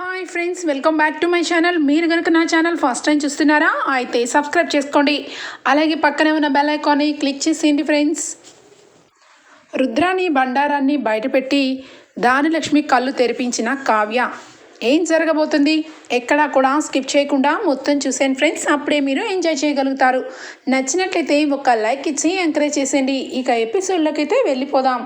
Hi friends welcome back to my channel మీరు కనుక నా ఛానల్ ఫస్ట్ టైం చూస్తున్నారా అయితే సబ్స్క్రైబ్ చేసుకోండి. అలాగే పక్కనే ఉన్న బెల్ ఐకాన్ని క్లిక్ చేసేయండి ఫ్రెండ్స్ రుద్రాని బండారాన్ని బయటపెట్టి దానిలక్ష్మి కళ్ళు తెరిపించిన కావ్య. ఏం జరగబోతుంది? ఎక్కడా కూడా స్కిప్ చేయకుండా మొత్తం చూసేయండి ఫ్రెండ్స్ అప్పుడే మీరు ఎంజాయ్ చేయగలుగుతారు. నచ్చినట్లయితే ఒక లైక్ ఇచ్చి ఎంకరేజ్ చేసేయండి. ఇక ఎపిసోడ్లోకి అయితే వెళ్ళిపోదాం.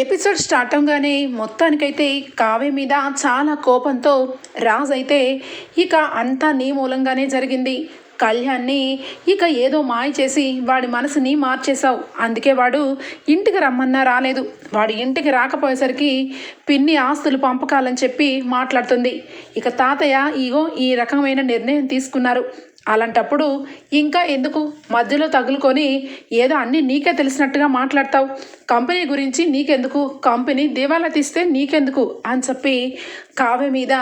ఎపిసోడ్ స్టార్ట్ అవగానే మొత్తానికైతే కావ్య మీద చాలా కోపంతో రాజ్ అయితే ఇక అంతా నీ మూలంగానే జరిగింది. కళ్యాణ్ని ఇక ఏదో మాయ చేసి వాడి మనసుని మార్చేశావు. అందుకే వాడు ఇంటికి రమ్మన్నా రాలేదు. వాడు ఇంటికి రాకపోయేసరికి పిన్ని ఆస్తులు పంపకాలని చెప్పి మాట్లాడుతుంది. ఇక తాతయ్య ఇగో ఈ రకమైన నిర్ణయం తీసుకున్నారు. అలాంటప్పుడు ఇంకా ఎందుకు మధ్యలో తగులుకొని ఏదో అన్నీ నీకే తెలిసినట్టుగా మాట్లాడతావు? కంపెనీ గురించి నీకెందుకు? కంపెనీ దివాలా తీస్తే నీకెందుకు? అని చెప్పి కావ్య మీద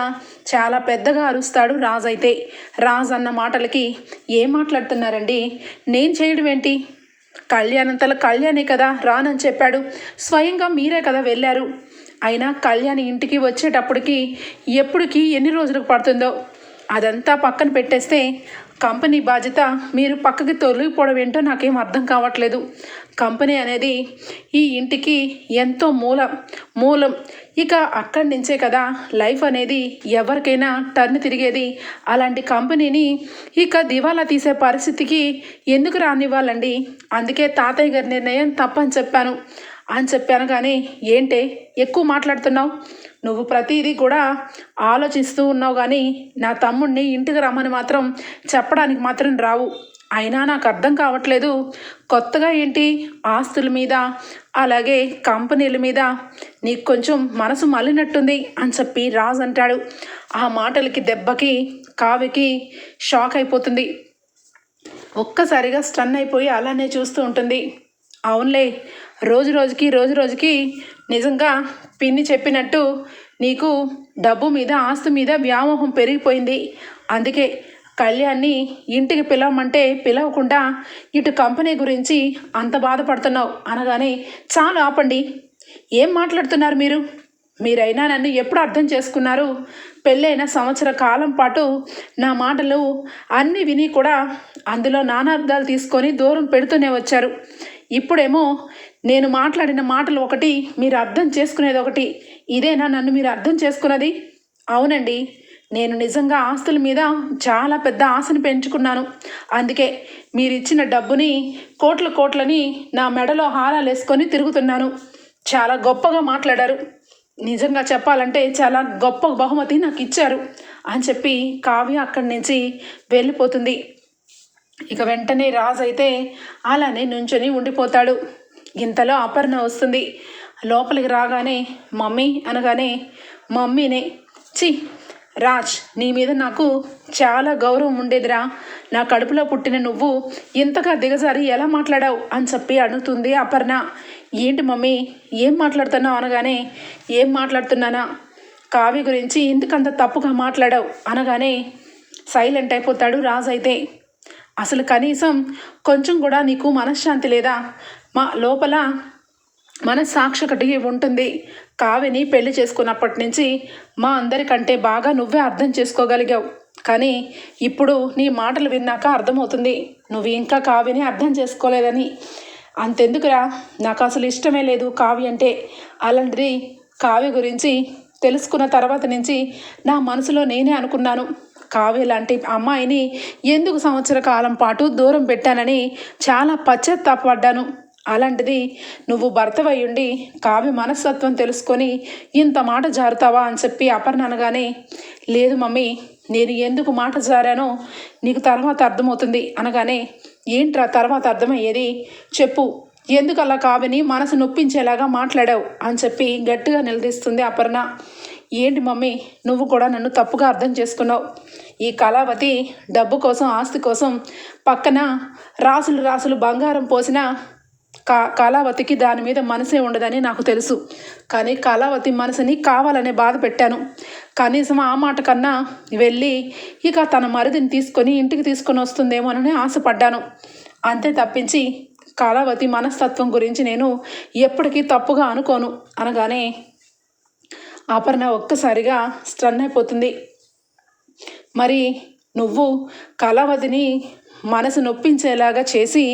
చాలా పెద్దగా అరుస్తాడు రాజ్ అయితే. రాజ్ అన్న మాటలకి ఏం మాట్లాడుతున్నారండి? నేను చేయడం ఏంటి? కళ్యాణంతల కళ్యాణే కదా రానని చెప్పాడు. స్వయంగా మీరే కదా వెళ్ళారు. అయినా కళ్యాణి ఇంటికి వచ్చేటప్పటికి ఎప్పటికి ఎన్ని రోజులకు పడుతుందో? అదంతా పక్కన పెట్టేస్తే కంపెనీ బాధ్యత మీరు పక్కకి తొలిగిపోవడం ఏంటో నాకేం అర్థం కావట్లేదు. కంపెనీ అనేది ఈ ఇంటికి ఎంతో మూలం మూలం. ఇక అక్కడి నుంచే కదా లైఫ్ అనేది ఎవరికైనా టర్న్ తిరిగేది. అలాంటి కంపెనీని ఇక దివాలా తీసే పరిస్థితికి ఎందుకు రానివ్వాలండి? అందుకే తాతయ్య గారి నిర్ణయం తప్పని చెప్పాను. అని చెప్పాను కానీ ఏంటే? ఎక్కువ మాట్లాడుతున్నావు? నువ్వు ప్రతిదీ కూడా ఆలోచిస్తూ ఉన్నావు కానీ నా తమ్ముడిని ఇంటికి రమ్మని మాత్రం చెప్పడానికి మాత్రం రావు. అయినా నాకు అర్థం కావట్లేదు. కొత్తగా ఏంటి? ఆస్తుల మీద అలాగే కంపెనీల మీద నీకు కొంచెం మనసు మళ్ళినట్టుంది అని చెప్పి రాజ్ అంటాడు. ఆ మాటలకి దెబ్బకి కావికి షాక్ అయిపోతుంది. ఒక్కసారిగా స్టన్ అయిపోయి అలానే చూస్తూ ఉంటుంది. అవునులే రోజు రోజుకి రోజు రోజుకి నిజంగా పిన్ని చెప్పినట్టు నీకు డబ్బు మీద ఆస్తి మీద వ్యామోహం పెరిగిపోయింది. అందుకే కళ్యాణ్ని ఇంటికి పిలవమంటే పిలవకుండా ఇటు కంపెనీ గురించి అంత బాధపడుతున్నావు అనగానే చాలు ఆపండి. ఏం మాట్లాడుతున్నారు మీరు? మీరైనా నన్ను ఎప్పుడు అర్థం చేసుకున్నారు? పెళ్ళైన సంవత్సర కాలం పాటు నా మాటలు అన్నీ విని కూడా అందులో నానార్థాలు తీసుకొని దూరం పెడుతూనే వచ్చారు. ఇప్పుడేమో నేను మాట్లాడిన మాటలు ఒకటి మీరు అర్థం చేసుకునేది ఒకటి. ఇదేనా నన్ను మీరు అర్థం చేసుకున్నది? అవునండి. నేను నిజంగా ఆస్తుల మీద చాలా పెద్ద ఆశను పెంచుకున్నాను. అందుకే మీరు ఇచ్చిన డబ్బుని కోట్ల కోట్లని నా మెడలో హారాలు వేసుకొని తిరుగుతున్నాను. చాలా గొప్పగా మాట్లాడారు. నిజంగా చెప్పాలంటే చాలా గొప్ప బహుమతి నాకు ఇచ్చారు అని చెప్పి కావ్య అక్కడి నుంచి వెళ్ళిపోతుంది. ఇక వెంటనే రాజు అయితే అలానే నుంచొని ఉండిపోతాడు. ఇంతలో అపర్ణ వస్తుంది. లోపలికి రాగానే మమ్మీ అనగానే మమ్మీనే. చి రాజ్ నీ మీద నాకు చాలా గౌరవం ఉండేదిరా. నా కడుపులో పుట్టిన నువ్వు ఇంతగా దిగజారి ఎలా మాట్లాడావు? అని చెప్పి అడుగుతుంది అపర్ణ ఏంటి మమ్మీ ఏం మాట్లాడుతున్నావు? అనగానే ఏం మాట్లాడుతున్నానా? కావ్య గురించి ఎందుకంత తప్పుగా మాట్లాడావు? అనగానే సైలెంట్ అయిపోతాడు రాజ్ అయితే అసలు కనీసం కొంచెం కూడా నీకు మనశ్శాంతి లేదా? మా లోపల మనస్సాక్షి ఒకటి ఉంటుంది. కావ్యని పెళ్ళి చేసుకున్నప్పటి నుంచి మా అందరికంటే బాగా నువ్వే అర్థం చేసుకోగలిగావు. కానీ ఇప్పుడు నీ మాటలు విన్నాక అర్థమవుతుంది. నువ్వు ఇంకా కావ్యని అర్థం చేసుకోలేదని. అంతెందుకురా? నాకు అసలు ఇష్టమే లేదు కావ్య అంటే. అలాంటిది కావ్య గురించి తెలుసుకున్న తర్వాత నుంచి నా మనసులో నేనే అనుకున్నాను. కావ్య లాంటి అమ్మాయిని ఎందుకు సంవత్సర కాలం పాటు దూరం పెట్టానని చాలా పశ్చాత్తాపడ్డాను అలాంటిది నువ్వు భర్తవయ్యుండి కావ్య మనస్తత్వం తెలుసుకొని ఇంత మాట జారుతావా అని చెప్పి అపర్ణ అనగానే లేదు మమ్మీ నేను ఎందుకు మాట జారానో నీకు తర్వాత అర్థమవుతుంది అనగానే ఏంట్రా తర్వాత అర్థమయ్యేది? చెప్పు ఎందుకు అలా కావ్యని మనసు నొప్పించేలాగా మాట్లాడావు? అని చెప్పి గట్టిగా నిలదీస్తుంది అపర్ణ. ఏంటి మమ్మీ నువ్వు కూడా నన్ను తప్పుగా అర్థం చేసుకున్నావు. ఈ కళావతి డబ్బు కోసం ఆస్తి కోసం పక్కన రాసులు రాసులు బంగారం పోసిన కా కళావతికి దాని మీద మనసే ఉండదని నాకు తెలుసు. కానీ కళావతి మనసుని కావాలనే బాధ పెట్టాను. కనీసం ఆ మాట కన్నా వెళ్ళి ఇక తన మరిదిని తీసుకొని ఇంటికి తీసుకొని వస్తుందేమోనని ఆశపడ్డాను. అంతే తప్పించి కళావతి మనస్తత్వం గురించి నేను ఎప్పటికీ తప్పుగా అనుకోను అనగానే అపర్ణ ఒక్కసారిగా స్టన్ అయిపోతుంది. మరి నువ్వు కళావతిని మనసు నొప్పించేలాగా చేసి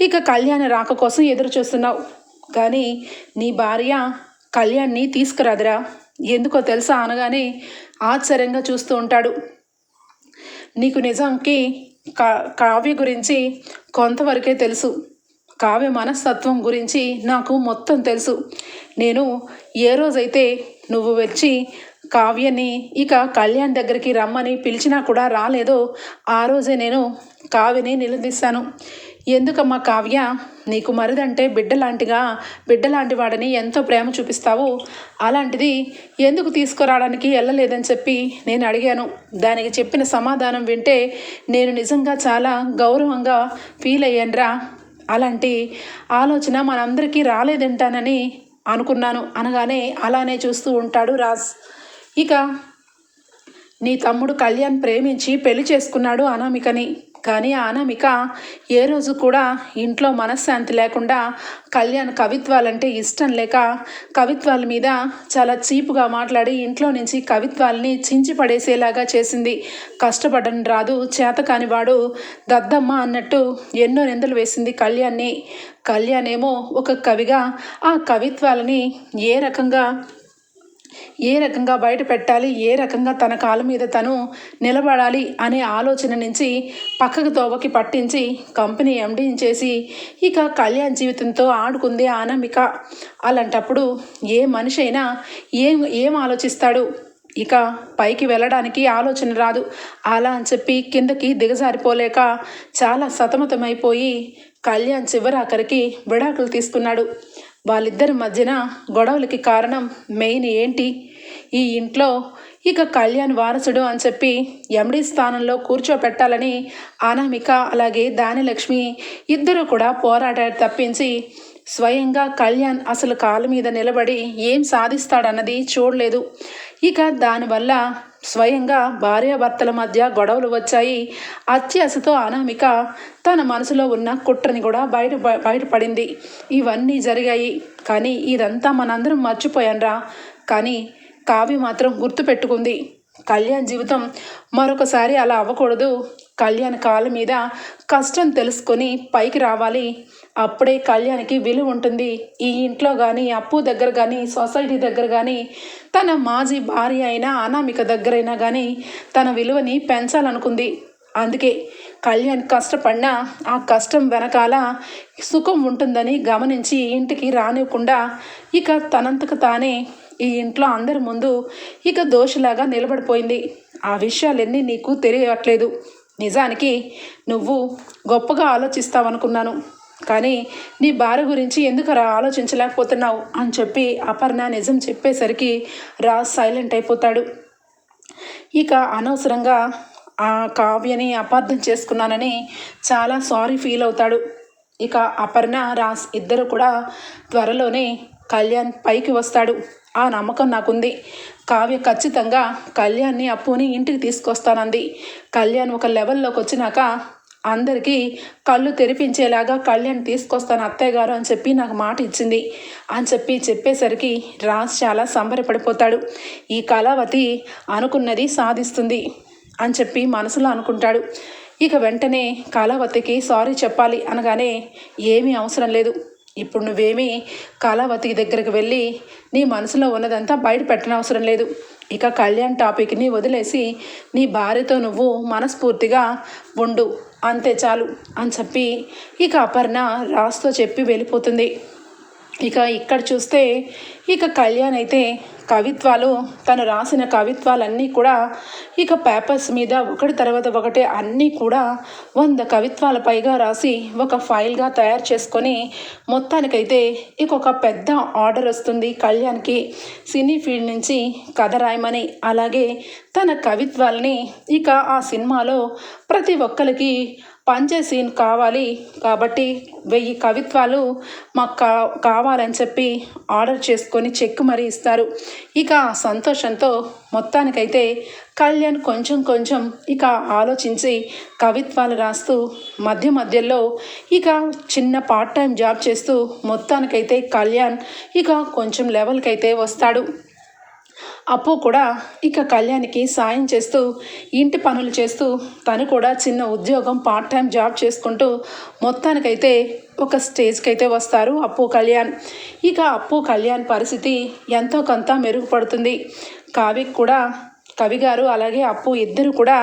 ఇక కళ్యాణ రాక కోసం ఎదురు చూస్తున్నావు. కానీ నీ భార్య కళ్యాణ్ని తీసుకురాదురా. ఎందుకో తెలుసా అనగానే ఆశ్చర్యంగా చూస్తూ ఉంటాడు. నీకు నిజంకి కా కావ్య గురించి కొంతవరకే తెలుసు. కావ్య మనస్తత్వం గురించి నాకు మొత్తం తెలుసు. నేను ఏ రోజైతే నువ్వు వచ్చి కావ్యని ఇక కళ్యాణ్ దగ్గరికి రమ్మని పిలిచినా కూడా రాలేదో ఆ రోజే నేను కావ్యని నిలదీశాను. ఎందుకమ్మా కావ్య? నీకు మరుదంటే బిడ్డలాంటిగా బిడ్డలాంటి వాడని ఎంతో ప్రేమ చూపిస్తావు. అలాంటిది ఎందుకు తీసుకురావడానికి వెళ్ళలేదని చెప్పి నేను అడిగాను. దానికి చెప్పిన సమాధానం వింటే నేను నిజంగా చాలా గౌరవంగా ఫీల్ అయ్యానురా. అలాంటి ఆలోచన మనందరికీ రాలేదంటానని అనుకున్నాను. అనగానే అలానే చూస్తూ ఉంటాడు రాజ్. ఇక నీ తమ్ముడు కళ్యాణ్ ప్రేమించి పెళ్ళి చేసుకున్నాడు అనామికని. కానీ అనామిక ఏ రోజు కూడా ఇంట్లో మనశ్శాంతి లేకుండా కళ్యాణ్ కవిత్వాలంటే ఇష్టం లేక కవిత్వాల మీద చాలా చీపుగా మాట్లాడి ఇంట్లో నుంచి కవిత్వాల్ని చించి పడేసేలాగా చేసింది. కష్టపడని రాదు చేతకాని వాడు దద్దమ్మ అన్నట్టు ఎన్నో నిందలు వేసింది కళ్యాణ్ని. కళ్యాణ్ ఏమో ఒక కవిగా ఆ కవిత్వాలని ఏ రకంగా ఏ రకంగా బయట పెట్టాలి ఏ రకంగా తన కాళ్ళ మీద తను నిలబడాలి అనే ఆలోచన నుంచి పక్కకు తోవకి పట్టించి కంపెనీ ఎండీని చేసి ఇక కళ్యాణ్ జీవితంతో ఆడుకుంది ఆనమిక అలాంటప్పుడు ఏ మనిషి అయినా ఏం ఏం ఆలోచిస్తాడు? ఇక పైకి వెళ్ళడానికి ఆలోచన రాదు. అలా అని చెప్పి కిందకి దిగజారిపోలేక చాలా సతమతమైపోయి కళ్యాణ్ చివరాఖరికి విడాకులు తీసుకున్నాడు. వాళ్ళిద్దరి మధ్యన గొడవలకి కారణం మెయిన్ ఏంటి? ఈ ఇంట్లో ఇక కళ్యాణ్ వారసుడు అని చెప్పి ఎండి స్థానంలో కూర్చోపెట్టాలని అనామిక అలాగే దానిలక్ష్మి ఇద్దరు కూడా పోరాటారు తప్పించి స్వయంగా కళ్యాణ్ అసలు కాలు మీద నిలబడి ఏం సాధిస్తాడన్నది చూడలేదు. ఇక దానివల్ల స్వయంగా భార్యాభర్తల మధ్య గొడవలు వచ్చాయి. అత్యాశతో అనామిక తన మనసులో ఉన్న కుట్రని కూడా బయట బయటపడింది. ఇవన్నీ జరిగాయి. కానీ ఇదంతా మనందరం మర్చిపోయాన్రా. కానీ కావ్య మాత్రం గుర్తుపెట్టుకుంది. కళ్యాణ్ జీవితం మరొకసారి అలా అవ్వకూడదు. కళ్యాణ్ కాళ్ళ మీద కష్టం తెలుసుకొని పైకి రావాలి. అప్పుడే కళ్యాణ్కి విలువ ఉంటుంది. ఈ ఇంట్లో కానీ అప్పు దగ్గర కానీ సొసైటీ దగ్గర కానీ తన మాజీ భార్య అయినా అనామిక దగ్గరైనా కానీ తన విలువని పెంచాలనుకుంది. అందుకే కళ్యాణ్ కష్టపడినా ఆ కష్టం వెనకాల సుఖం ఉంటుందని గమనించి ఇంటికి రానివ్వకుండా ఇక తనంతకు తానే ఈ ఇంట్లో అందరి ముందు ఇక దోషలాగా నిలబడిపోయింది. ఆ విషయాలన్నీ నీకు తెలియట్లేదు. నిజానికి నువ్వు గొప్పగా ఆలోచిస్తావనుకున్నాను. కానీ నీ భార్య గురించి ఎందుకు రా ఆలోచించలేకపోతున్నావు అని చెప్పి అపర్ణ నిజం చెప్పేసరికి రాజ్ సైలెంట్ అయిపోతాడు. ఇక అనవసరంగా ఆ కావ్యని అపార్థం చేసుకున్నానని చాలా సారీ ఫీల్ అవుతాడు. ఇక అపర్ణ రాస్ ఇద్దరు కూడా త్వరలోనే కళ్యాణ్ పైకి వస్తాడు. ఆ నమ్మకం నాకుంది. కావ్య ఖచ్చితంగా కళ్యాణ్ని అప్పుని ఇంటికి తీసుకొస్తానంది. కళ్యాణ్ ఒక లెవెల్లోకి వచ్చినాక అందరికీ కళ్ళు తెరిపించేలాగా కళ్యాణ్ తీసుకొస్తాను అత్తయ్య గారు అని చెప్పి నాకు మాట ఇచ్చింది. అని చెప్పి చెప్పేసరికి రాజ్ చాలా సంబరపడిపోతాడు. ఈ కళావతి అనుకున్నది సాధిస్తుంది అని చెప్పి మనసులో అనుకుంటాడు. ఇక వెంటనే కళావతికి సారీ చెప్పాలి అనగానే ఏమీ అవసరం లేదు. ఇప్పుడు నువ్వేమీ కళావతికి దగ్గరికి వెళ్ళి నీ మనసులో ఉన్నదంతా బయట పెట్టనవసరం లేదు. ఇక కళ్యాణ్ టాపిక్ని వదిలేసి నీ భార్యతో నువ్వు మనస్ఫూర్తిగా ఉండు. అంతే చాలు అని చెప్పి ఇక అపర్ణ రాస్తో చెప్పి వెళ్ళిపోతుంది. ఇక ఇక్కడ చూస్తే ఇక కళ్యాణ్ అయితే కవిత్వాలు తను రాసిన కవిత్వాలన్నీ కూడా ఇక పేపర్స్ మీద ఒకటి తర్వాత ఒకటి అన్నీ కూడా వంద కవిత్వాల పైగా రాసి ఒక ఫైల్గా తయారు చేసుకొని మొత్తానికైతే ఇక ఒక పెద్ద ఆర్డర్ వస్తుంది కళ్యాణ్కి. సినీ ఫీల్డ్ నుంచి కథ రాయమని అలాగే తన కవిత్వాల్ని ఇక ఆ సినిమాలో ప్రతి ఒక్కరికి పంచే సీన్ కావాలి కాబట్టి వెయ్యి కవిత్వాలు మాకు కా కావాలని చెప్పి ఆర్డర్ చేసుకొని చెక్ మరీ ఇస్తారు. ఇక సంతోషంతో మొత్తానికైతే కళ్యాణ్ కొంచెం కొంచెం ఇక ఆలోచించి కవిత్వాలు రాస్తూ మధ్య మధ్యలో ఇక చిన్న పార్ట్ టైం జాబ్ చేస్తూ మొత్తానికైతే కళ్యాణ్ ఇక కొంచెం లెవెల్కి అయితే వస్తాడు. అప్పు కూడా ఇక కళ్యాణ్కి సాయం చేస్తూ ఇంటి పనులు చేస్తూ తను కూడా చిన్న ఉద్యోగం పార్ట్ టైం జాబ్ చేసుకుంటూ మొత్తానికైతే ఒక స్టేజ్కి అయితే వస్తారు అప్పు కళ్యాణ్. ఇక అప్పు కళ్యాణ్ పరిస్థితి ఎంతో కొంత మెరుగుపడుతుంది. కావ్యకి కూడా కవి గారు అలాగే అప్పు ఇద్దరు కూడా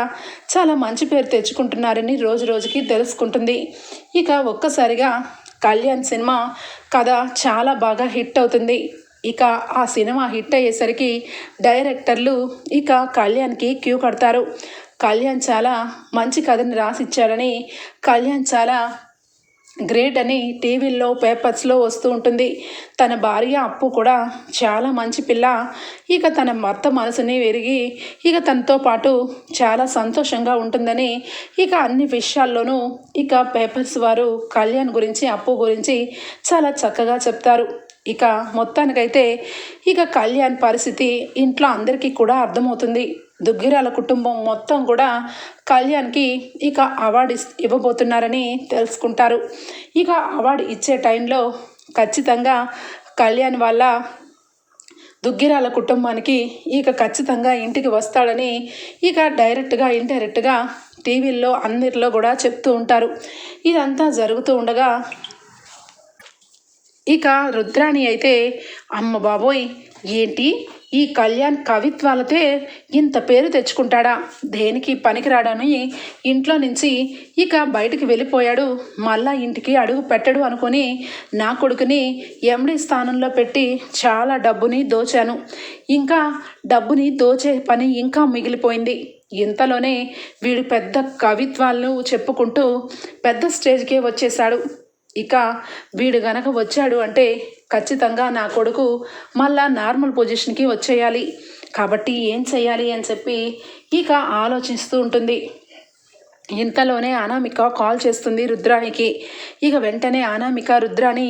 చాలా మంచి పేరు తెచ్చుకుంటున్నారని రోజు రోజుకి తెలుసుకుంటుంది. ఇక ఒక్కసారిగా కళ్యాణ్ సినిమా కథ చాలా బాగా హిట్ అవుతుంది. ఇక ఆ సినిమా హిట్ అయ్యేసరికి డైరెక్టర్లు ఇక కళ్యాణ్కి క్యూ కడతారు. కళ్యాణ్ చాలా మంచి కథని రాసిచ్చారని కళ్యాణ్ చాలా గ్రేట్ అని టీవీల్లో పేపర్స్లో వస్తూ ఉంటుంది. తన భార్య అప్పు కూడా చాలా మంచి పిల్ల. ఇక తన భర్త మనసుని విరిగి ఇక తనతో పాటు చాలా సంతోషంగా ఉంటుందని ఇక అన్ని విషయాల్లోనూ ఇక పేపర్స్ వారు కళ్యాణ్ గురించి అప్పు గురించి చాలా చక్కగా చెప్తారు. ఇక మొత్తానికైతే ఇక కళ్యాణ్ పరిస్థితి ఇంట్లో అందరికీ కూడా అర్థమవుతుంది. దుగ్గిరాల కుటుంబం మొత్తం కూడా కళ్యాణ్కి ఇక అవార్డు ఇస్- ఇవ్వబోతున్నారని తెలుసుకుంటారు. ఇక అవార్డు ఇచ్చే టైంలో ఖచ్చితంగా కళ్యాణ్ వాళ్ళ దుగ్గిరాల కుటుంబానికి ఇక ఖచ్చితంగా ఇంటికి వస్తాడని ఇక డైరెక్ట్గా ఇండైరెక్ట్గా టీవీల్లో అందరిలో కూడా చెప్తూ ఉంటారు. ఇదంతా జరుగుతూ ఉండగా ఇక రుద్రాణి అయితే అమ్మ బాబోయ్ ఏంటి? ఈ కళ్యాణ్ కవిత్వాలతే ఇంత పేరు తెచ్చుకుంటాడా? దేనికి పనికిరాడని ఇంట్లో నుంచి ఇక బయటికి వెళ్ళిపోయాడు. మళ్ళా ఇంటికి అడుగు పెట్టడు అనుకొని నా కొడుకుని ఎండి స్థానంలో పెట్టి చాలా డబ్బుని దోచాను. ఇంకా డబ్బుని దోచే పని ఇంకా మిగిలిపోయింది. ఇంతలోనే వీడు పెద్ద కవిత్వాలను చెప్పుకుంటూ పెద్ద స్టేజ్కే వచ్చేసాడు ఇక వీడు గనక వచ్చాడు అంటే ఖచ్చితంగా నా కొడుకు మళ్ళా నార్మల్ పొజిషన్కి వచ్చేయాలి. కాబట్టి ఏం చేయాలి అని చెప్పి ఇక ఆలోచిస్తూ ఉంటుంది. ఇంతలోనే అనామిక కాల్ చేస్తుంది రుద్రానికి ఇక వెంటనే అనామిక రుద్రాని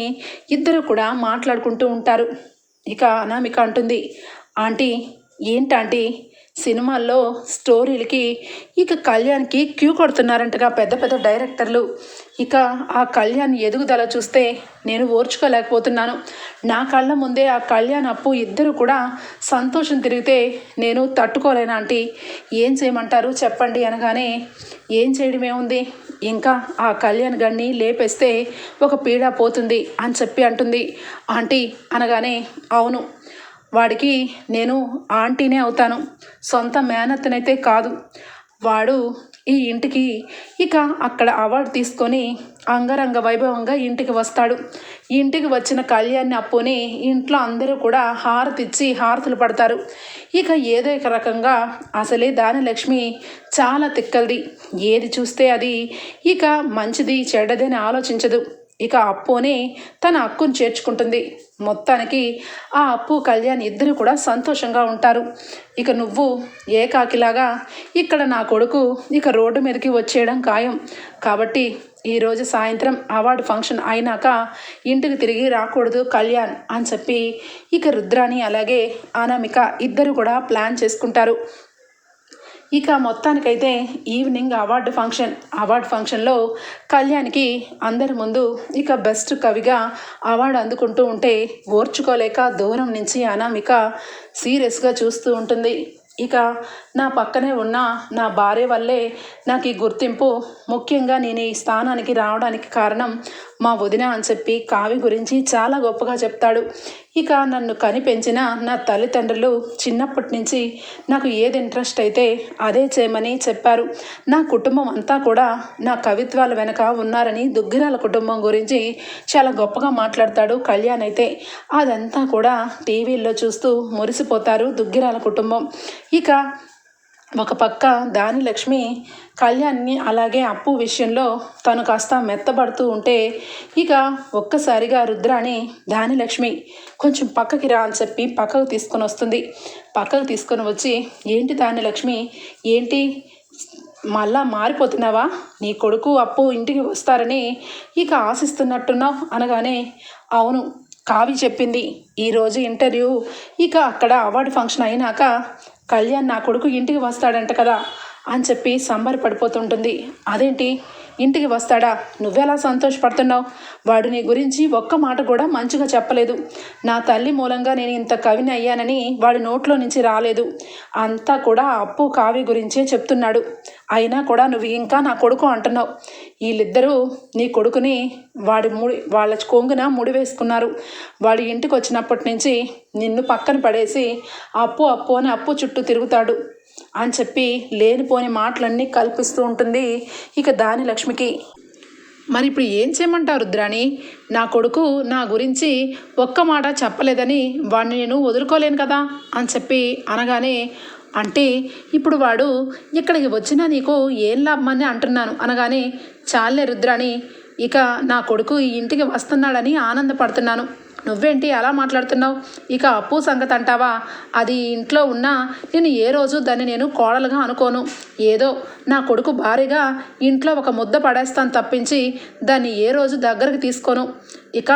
ఇద్దరు కూడా మాట్లాడుకుంటూ ఉంటారు. ఇక అనామిక అంటుంది ఆంటీ ఏంటాంటీ సినిమాల్లో స్టోరీలకి ఇక కళ్యాణ్కి క్యూ కొడుతున్నారంటగా పెద్ద పెద్ద డైరెక్టర్లు. ఇక ఆ కళ్యాణ్ ఎదుగుదల చూస్తే నేను ఓర్చుకోలేకపోతున్నాను. నా కళ్ళ ముందే ఆ కళ్యాణ్ అప్పు ఇద్దరు కూడా సంతోషం తిరిగితే నేను తట్టుకోలేను ఆంటీ? ఏం చేయమంటారు చెప్పండి అనగానే ఏం చేయడమేముంది ఇంకా ఆ కళ్యాణ్ గడిని లేపేస్తే ఒక పీడ పోతుంది అని చెప్పి అంటుంది. ఆంటీ అనగానే అవును వాడికి నేను ఆంటీనే అవుతాను. సొంత మేనత్తనైతే కాదు. వాడు ఈ ఇంటికి. ఇక అక్కడ అవార్డు తీసుకొని అంగరంగ వైభవంగా ఇంటికి వస్తాడు. ఇంటికి వచ్చిన కళ్యాణ్ని అప్పుని ఇంట్లో అందరూ కూడా హారతిచ్చి హారతులు పడతారు. ఇక ఏదో ఒక రకంగా అసలే దానిలక్ష్మి చాలా తిక్కల్ది. ఏది చూస్తే అది ఇక మంచిది చెడ్డదని అని ఆలోచించదు. ఇక అప్పునే తన అక్కును చేర్చుకుంటుంది. మొత్తానికి ఆ అప్పు కళ్యాణ్ ఇద్దరు కూడా సంతోషంగా ఉంటారు. ఇక నువ్వు ఏకాకిలాగా ఇక్కడ నా కొడుకు ఇక రోడ్డు మీదకి వచ్చేయడం ఖాయం. కాబట్టి ఈరోజు సాయంత్రం అవార్డు ఫంక్షన్ అయినాక ఇంటికి తిరిగి రాకూడదు కళ్యాణ్ అని చెప్పి ఇక రుద్రాని అలాగే అనామిక ఇద్దరు కూడా ప్లాన్ చేసుకుంటారు. ఇక మొత్తానికైతే ఈవినింగ్ అవార్డు ఫంక్షన్ అవార్డు ఫంక్షన్లో కళ్యాణ్కి అందరి ముందు ఇక బెస్ట్ కవిగా అవార్డు అందుకుంటూ ఉంటే ఓర్చుకోలేక దూరం నుంచి అనామిక సీరియస్గా చూస్తూ ఉంటుంది. ఇక నా పక్కనే ఉన్న నా భార్య వల్లే నాకు ఈ గుర్తింపు. ముఖ్యంగా నేను ఈ స్థానానికి రావడానికి కారణం మా వదిన అని చెప్పి కావి గురించి చాలా గొప్పగా చెప్తాడు. ఇక నన్ను కని పెంచిన నా తల్లిదండ్రులు చిన్నప్పటి నుంచి నాకు ఏది ఇంట్రెస్ట్ అయితే అదే చేయమని చెప్పారు. నా కుటుంబం అంతా కూడా నా కవిత్వాల వెనక ఉన్నారని దుగ్గిరాల కుటుంబం గురించి చాలా గొప్పగా మాట్లాడతాడు కళ్యాణ్ అయితే. అదంతా కూడా టీవీల్లో చూస్తూ మురిసిపోతారు దుగ్గిరాల కుటుంబం. ఇక ఒక పక్క దాని లక్ష్మి కళ్యాణ్ని అలాగే అప్పు విషయంలో తను కాస్త మెత్తబడుతూ ఉంటే ఇక ఒక్కసారిగా రుద్రాని దాని లక్ష్మి కొంచెం పక్కకి రా అని చెప్పి పక్కకు తీసుకొని వస్తుంది. పక్కకు తీసుకొని వచ్చి ఏంటి దాని లక్ష్మి ఏంటి? మళ్ళా మారిపోతున్నావా? నీ కొడుకు అప్పు ఇంటికి వస్తారని ఇక ఆశిస్తున్నట్టున్నావు అనగానే అవును కావి చెప్పింది. ఈరోజు ఇంటర్వ్యూ. ఇక అక్కడ అవార్డు ఫంక్షన్ అయినాక కళ్యాణ్ నా కొడుకు ఇంటికి వస్తాడంట కదా అని చెప్పి సంబరపడిపోతుంటుంది. అదేంటి? ఇంటికి వస్తాడా? నువ్వెలా సంతోషపడుతున్నావు? వాడు నీ గురించి ఒక్క మాట కూడా మంచిగా చెప్పలేదు. నా తల్లి మూలంగా నేను ఇంత కవిని అయ్యానని వాడి నోట్లో నుంచి రాలేదు. అంతా కూడా అప్పు కావి గురించే చెప్తున్నాడు. అయినా కూడా నువ్వు ఇంకా నా కొడుకు అంటున్నావు. వీళ్ళిద్దరూ నీ కొడుకుని వాడి ముడి వాళ్ళ కొంగున ముడి వేసుకున్నారు. వాడి ఇంటికి వచ్చినప్పటి నుంచి నిన్ను పక్కన పడేసి అప్పు అప్పు అని అప్పు చుట్టూ తిరుగుతాడు. అని చెప్పి లేనిపోని మాటలన్నీ కల్పిస్తూ ఉంటుంది ఇక దాని లక్ష్మికి. మరి ఇప్పుడు ఏం చేయమంటావు రుద్రాణి? నా కొడుకు నా గురించి ఒక్క మాట చెప్పలేదని వాడిని నేను వదులుకోలేను కదా అని చెప్పి అనగానే అంటే ఇప్పుడు వాడు ఇక్కడికి వచ్చినా నీకు ఏం లాభమని అంటున్నాను అనగానే చాలే రుద్రాణి ఇక నా కొడుకు ఈ ఇంటికి వస్తున్నాడని ఆనందపడుతున్నాను. నువ్వేంటి అలా మాట్లాడుతున్నావు? ఇక అప్పు సంగతి అంటావా? అది ఇంట్లో ఉన్నా నేను ఏ రోజు దాన్ని నేను కోడలుగా అనుకోను. ఏదో నా కొడుకు భారీగా ఇంట్లో ఒక ముద్ద పడేస్తాను తప్పించి దాన్ని ఏ రోజు దగ్గరకు తీసుకోను. ఇక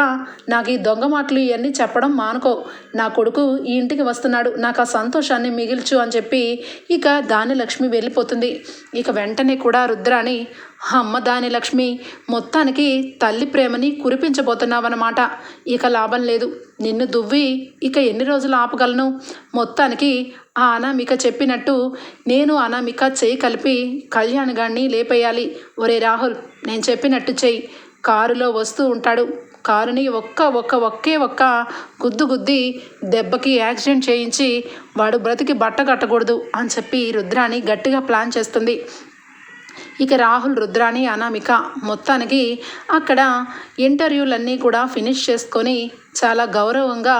నాకు ఈ దొంగ మాటలు ఇవన్నీ చెప్పడం మానుకో. నా కొడుకు ఈ ఇంటికి వస్తున్నాడు. నాకు ఆ సంతోషాన్ని మిగిల్చు అని చెప్పి ఇక దాని లక్ష్మి వెళ్ళిపోతుంది. ఇక వెంటనే కూడా రుద్రాని అమ్మ దాని లక్ష్మి మొత్తానికి తల్లి ప్రేమని కురిపించబోతున్నావన్నమాట. ఇక లాభం లేదు. నిన్ను దువ్వి ఇక ఎన్ని రోజులు ఆపగలను? మొత్తానికి ఆ అనామిక చెప్పినట్టు నేను అనామిక చేయి కలిపి కళ్యాణ్ లేపేయాలి. ఒరే రాహుల్ నేను చెప్పినట్టు చెయ్యి కారులో వస్తూ ఉంటాడు. కారుని ఒక్క ఒక్క ఒకే ఒక్క గుద్దు గుద్ది దెబ్బకి యాక్సిడెంట్ చేయించి వాడు బ్రతికి బట్ట కట్టకూడదు అని చెప్పి రుద్రాని గట్టిగా ప్లాన్ చేస్తుంది. ఇక రాహుల్ రుద్రాని అనామిక మొత్తానికి అక్కడ ఇంటర్వ్యూలన్నీ కూడా ఫినిష్ చేసుకొని చాలా గౌరవంగా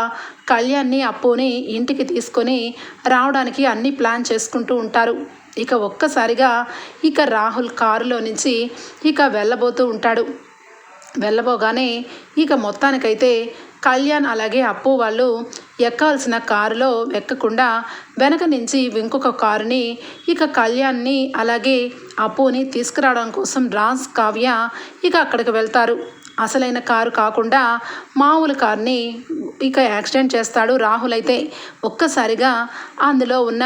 కళ్యాణ్ని అప్పుని ఇంటికి తీసుకొని రావడానికి అన్ని ప్లాన్ చేసుకుంటూ ఉంటారు. ఇక ఒక్కసారిగా ఇక రాహుల్ కారులో నుంచి ఇక వెళ్ళబోతూ ఉంటాడు. వెళ్ళబోగానే ఇక మొత్తానికైతే కళ్యాణ్ అలాగే అప్పు వాళ్ళు ఎక్కాల్సిన కారులో ఎక్కకుండా వెనక నుంచి ఇంకొక కారుని ఇక కళ్యాణ్ని అలాగే అప్పుని తీసుకురావడం కోసం రాజ్ కావ్య ఇక అక్కడికి వెళ్తారు. అసలైన కారు కాకుండా మామూలు కార్ని ఇక యాక్సిడెంట్ చేస్తాడు రాహుల్ అయితే. ఒక్కసారిగా అందులో ఉన్న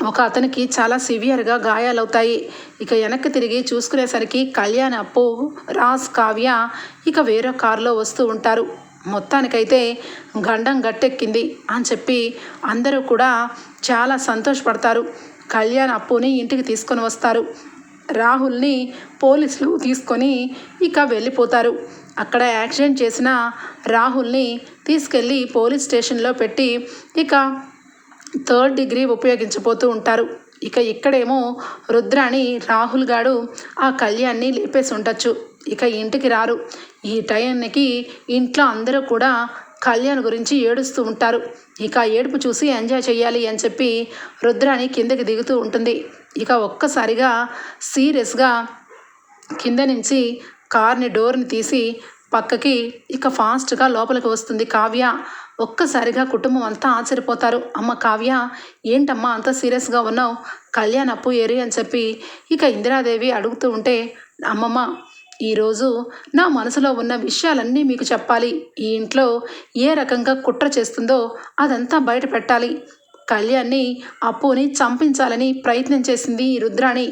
ఒక అతనికి చాలా సివియర్గా గాయాలవుతాయి. ఇక వెనక్కి తిరిగి చూసుకునేసరికి కళ్యాణ్ అప్పు రాజ్ కావ్య ఇక వేరే కారులో వస్తూ ఉంటారు. మొత్తానికైతే గండం గట్టెక్కింది అని చెప్పి అందరూ కూడా చాలా సంతోషపడతారు. కళ్యాణ్ అప్పుని ఇంటికి తీసుకొని వస్తారు. రాహుల్ని పోలీసులు తీసుకొని ఇక వెళ్ళిపోతారు. అక్కడ యాక్సిడెంట్ చేసిన రాహుల్ని తీసుకెళ్ళి పోలీస్ స్టేషన్లో పెట్టి ఇక థర్డ్ డిగ్రీ ఉపయోగించబోతూ ఉంటారు. ఇక ఇక్కడేమో రుద్రాని రాహుల్ గాడు ఆ కళ్యాణ్ని లేపేసి ఉండొచ్చు. ఇక ఇంటికి రారు. ఈ టైంకి ఇంట్లో అందరూ కూడా కళ్యాణ్ గురించి ఏడుస్తూ ఉంటారు. ఇక ఏడుపు చూసి ఎంజాయ్ చేయాలి అని చెప్పి రుద్రాని కిందకి దిగుతూ ఉంటుంది. ఇక ఒక్కసారిగా సీరియస్గా కింద నుంచి కార్ని డోర్ని తీసి పక్కకి ఇక ఫాస్ట్గా లోపలికి వస్తుంది కావ్య. ఒక్కసారిగా కుటుంబం అంతా ఆశ్చర్యపోతారు. అమ్మ కావ్య ఏంటమ్మా అంత సీరియస్గా ఉన్నావు? కళ్యాణ్ అప్పు ఏరి అని చెప్పి ఇక ఇందిరాదేవి అడుగుతూ ఉంటే అమ్మమ్మ ఈరోజు నా మనసులో ఉన్న విషయాలన్నీ మీకు చెప్పాలి. ఈ ఇంట్లో ఏ రకంగా కుట్ర చేస్తుందో అదంతా బయట పెట్టాలి. కళ్యాణ్ని అప్పుని చంపించాలని ప్రయత్నం చేసింది ఈ రుద్రాణి.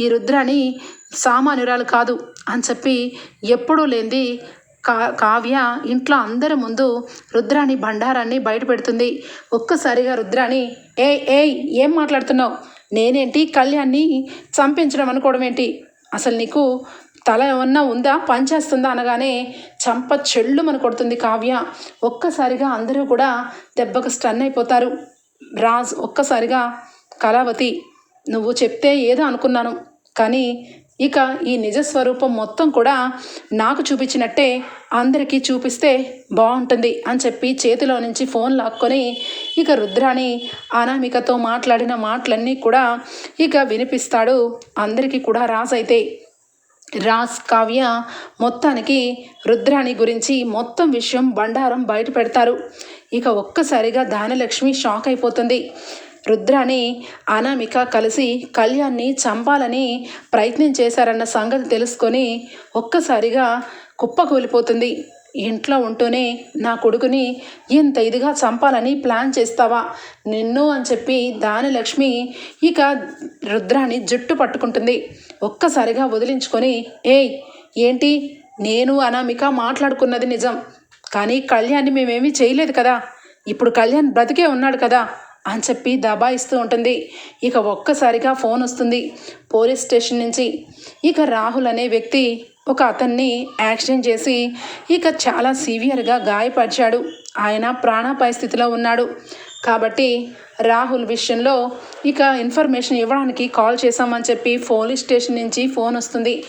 ఈ రుద్రాణి సామాన్యురాలు కాదు అని చెప్పి ఎప్పుడూ లేనిది కా కావ్య ఇంట్లో అందరి ముందు రుద్రాణి భండారాన్ని బయట పెడుతుంది. ఒక్కసారిగా రుద్రాణి ఏ ఏయ్ ఏం మాట్లాడుతున్నావు? నేనేంటి కళ్యాణ్ని చంపించడం అనుకోవడం ఏంటి? అసలు నీకు తల ఏమన్నా ఉందా? పనిచేస్తుందా? అనగానే చంప చెల్లుమని కొడుతుంది కావ్య. ఒక్కసారిగా అందరూ కూడా దెబ్బకు స్టన్ అయిపోతారు. రాజ్ ఒక్కసారిగా కళావతి నువ్వు చెప్తే ఏదో అనుకున్నాను. కానీ ఇక ఈ నిజ స్వరూపం మొత్తం కూడా నాకు చూపించినట్టే అందరికీ చూపిస్తే బాగుంటుంది అని చెప్పి చేతిలో నుంచి ఫోన్ లాక్కొని ఇక రుద్రాణి అనామికతో మాట్లాడిన మాటలన్నీ కూడా ఇక వినిపిస్తాడు. అందరికీ కూడా రాజైతే రాజ్ కావ్య మొత్తానికి రుద్రాణి గురించి మొత్తం విషయం బండారం బయట పెడతారు. ఇక ఒక్కసారిగా దానలక్ష్మి షాక్ అయిపోతుంది. రుద్రాని అనామిక కలిసి కళ్యాణ్ని చంపాలని ప్రయత్నం చేశారన్న సంగతి తెలుసుకొని ఒక్కసారిగా కుప్పకూలిపోతుంది ఇంట్లో ఉంటూనే నా కొడుకుని ఇంత ఇదిగా చంపాలని ప్లాన్ చేస్తావా? నిన్ను అని చెప్పి దాని లక్ష్మి ఇక రుద్రాని జుట్టు పట్టుకుంటుంది. ఒక్కసారిగా వదిలించుకొని ఏయ్ ఏంటి? నేను అనామిక మాట్లాడుకున్నది నిజం. కానీ కళ్యాణ్ని మేమేమీ చేయలేదు కదా. ఇప్పుడు కళ్యాణ్ బ్రతికే ఉన్నాడు కదా. అని చెప్పి దబాయిస్తూ ఉంటుంది. ఇక ఒక్కసారిగా ఫోన్ వస్తుంది పోలీస్ స్టేషన్ నుంచి. ఇక రాహుల్ అనే వ్యక్తి ఒక అతన్ని యాక్సిడెంట్ చేసి ఇక చాలా సివియర్గా గాయపరిచాడు. ఆయన ప్రాణాపాయ స్థితిలో ఉన్నాడు. కాబట్టి రాహుల్ విషయంలో ఇక ఇన్ఫర్మేషన్ ఇవ్వడానికి కాల్ చేశామని చెప్పి పోలీస్ స్టేషన్ నుంచి ఫోన్ వస్తుంది.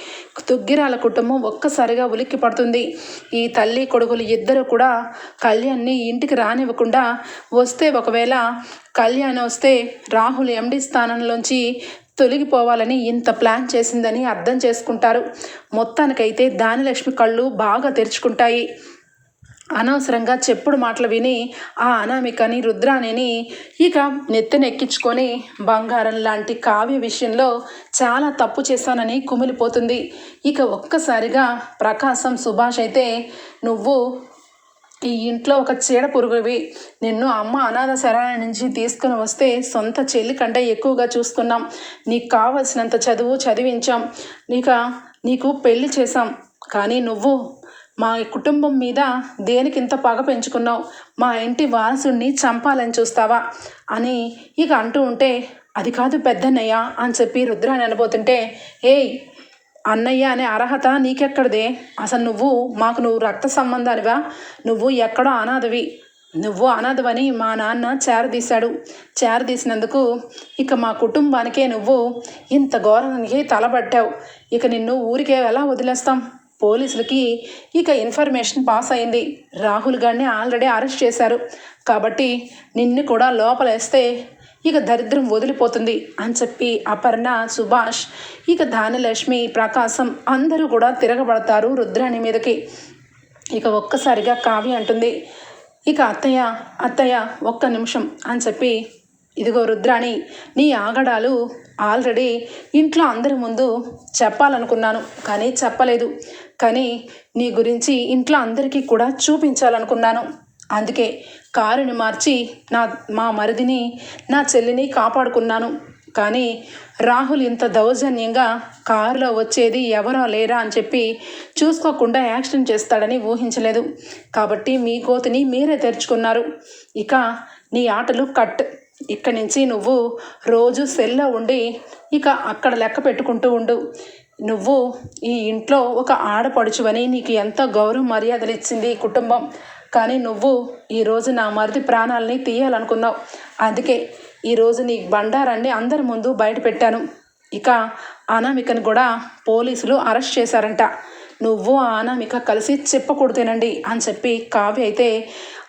దుగ్గిరాల కుటుంబం ఒక్కసారిగా ఉలిక్కి పడుతుంది. ఈ తల్లి కొడుకులు ఇద్దరు కూడా కళ్యాణ్ని ఇంటికి రానివ్వకుండా వస్తే ఒకవేళ కళ్యాణ్ వస్తే రాహుల్ ఎండి స్థానంలోంచి తొలగిపోవాలని ఇంత ప్లాన్ చేసిందని అర్థం చేసుకుంటారు. మొత్తానికైతే దానిలక్ష్మి కళ్ళు బాగా తెరుచుకుంటాయి. అనవసరంగా చెప్పుడు మాటలు విని ఆ అనామికని రుద్రాణిని ఇక నెత్తినెక్కించుకొని బంగారం లాంటి కావ్య విషయంలో చాలా తప్పు చేశానని కుమిలిపోతుంది. ఇక ఒక్కసారిగా ప్రకాశం సుభాష్ అయితే నువ్వు ఈ ఇంట్లో ఒక చీడ పురుగువి. నిన్ను అమ్మ అనాథ శరణాలయం నుంచి తీసుకుని వస్తే సొంత చెల్లి కంటే ఎక్కువగా చూసుకున్నాం నీకు కావలసినంత చదువు చదివించాం. నీక నీకు పెళ్ళి చేశాం. కానీ నువ్వు మా కుటుంబం మీద దేనికి ఇంత పగ పెంచుకున్నావు? మా ఇంటి వారసుడిని చంపాలని చూస్తావా? అని ఇక అంటూ ఉంటే అది కాదు పెద్దన్నయ్య అని చెప్పి రుద్రాన్ని అనబోతుంటే ఏయ్ అన్నయ్య అనే అర్హత నీకెక్కడిదే? అసలు నువ్వు మాకు నువ్వు రక్త సంబంధాలుగా నువ్వు ఎక్కడో అనాథవి. నువ్వు అనాథవని మా నాన్న చేరదీశాడు. చేరదీసినందుకు ఇక మా కుటుంబానికే నువ్వు ఇంత ఘోరానికి తలబట్టావు. ఇక నిన్ను ఊరికే ఎలా వదిలేస్తాం? పోలీసులకి ఇక ఇన్ఫర్మేషన్ పాస్ అయింది. రాహుల్ గారిని ఆల్రెడీ అరెస్ట్ చేశారు. కాబట్టి నిన్ను కూడా లోపలేస్తే ఇక దరిద్రం వదిలిపోతుంది అని చెప్పి అపర్ణ సుభాష్ ఇక ధాన్యలక్ష్మి ప్రకాశం అందరూ కూడా తిరగబడతారు రుద్రాణి మీదకి. ఇక ఒక్కసారిగా కావ్య అంటుంది ఇక అత్తయ్య అత్తయ్య ఒక్క నిమిషం అని చెప్పి ఇదిగో రుద్రాణి నీ ఆగడాలు ఆల్రెడీ ఇంట్లో అందరి ముందు చెప్పాలనుకున్నాను కానీ చెప్పలేదు. కానీ నీ గురించి ఇంట్లో అందరికీ కూడా చూపించాలనుకున్నాను. అందుకే కారుని మార్చి నా మా మరిదిని నా చెల్లిని కాపాడుకున్నాను. కానీ రాహుల్ ఇంత దౌర్జన్యంగా కారులో వచ్చేది ఎవరో లేరా అని చెప్పి చూసుకోకుండా యాక్సిడెంట్ చేస్తాడని ఊహించలేదు. కాబట్టి మీ కోతిని మీరే తెరుచుకున్నారు. ఇక నీ ఆటలు కట్. ఇక్కడి నుంచి నువ్వు రోజు సెల్లో ఉండి ఇక అక్కడ లెక్క పెట్టుకుంటూ ఉండు. నువ్వు ఈ ఇంట్లో ఒక ఆడపడుచువని నీకు ఎంత గౌరవ మర్యాదలు ఇచ్చింది ఈ కుటుంబం. కానీ నువ్వు ఈరోజు నా మరిది ప్రాణాలని తీయాలనుకున్నావు. అందుకే ఈరోజు నీ బండారాన్ని అందరి ముందు బయట పెట్టాను. ఇక అనామికను కూడా పోలీసులు అరెస్ట్ చేశారంట. నువ్వు అనామిక కలిసి చెప్పకూడదేనండి అని చెప్పి కావ్య అయితే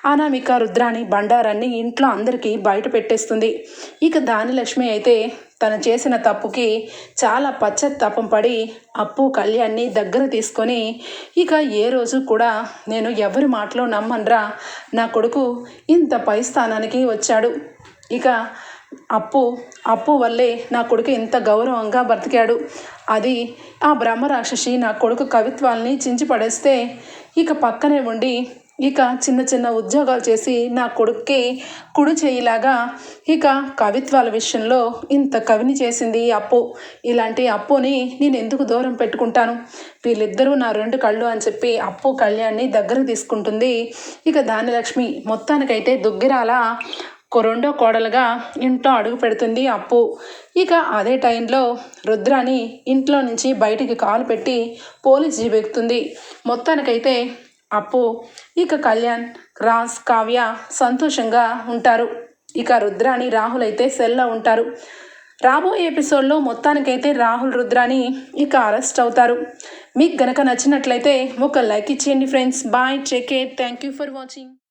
అనామిక రుద్రాని బండారాన్ని ఇంట్లో అందరికీ బయట పెట్టేస్తుంది. ఇక దానిలక్ష్మి అయితే తను చేసిన తప్పుకి చాలా పశ్చాత్తాపం పడి అప్పు కళ్యాణ్ని దగ్గర తీసుకొని ఇక ఏ రోజు కూడా నేను ఎవరి మాటలో నమ్మనరా? నా కొడుకు ఇంత పై స్థానానికి వచ్చాడు. ఇక అప్పు అప్పు వల్లే నా కొడుకు ఇంత గౌరవంగా బ్రతికాడు. అది ఆ బ్రహ్మరాక్షసి నా కొడుకు కవిత్వాల్ని చించి పడేస్తే ఇక పక్కనే ఉండి ఇక చిన్న చిన్న ఉద్యోగాలు చేసి నా కొడుక్కి కుడి చేయిలాగా ఇక కవిత్వాల విషయంలో ఇంత కవిని చేసింది అప్పు. ఇలాంటి అప్పుని నేను ఎందుకు దూరం పెట్టుకుంటాను? వీళ్ళిద్దరూ నా రెండు కళ్ళు అని చెప్పి అప్పు కళ్యాణ్ని దగ్గర తీసుకుంటుంది. ఇక దానిలక్ష్మి మొత్తానికైతే దుగ్గిరాల రెండో కోడలుగా ఇంట్లో అడుగు పెడుతుంది అప్పు. ఇక అదే టైంలో రుద్రాని ఇంట్లో నుంచి బయటికి కాలు పెట్టి పోలీస్ జీబెక్కుతుంది మొత్తానికైతే అప్పు ఇక కళ్యాణ్ రాజ్ కావ్య సంతోషంగా ఉంటారు. ఇక రుద్రాని రాహుల్ అయితే సెల్లో ఉంటారు. రాబోయే ఎపిసోడ్లో మొత్తానికైతే రాహుల్ రుద్రాని ఇక అరెస్ట్ అవుతారు. మీకు గనక నచ్చినట్లయితే ఒక లైక్ ఇచ్చేయండి friends bye check thank you for watching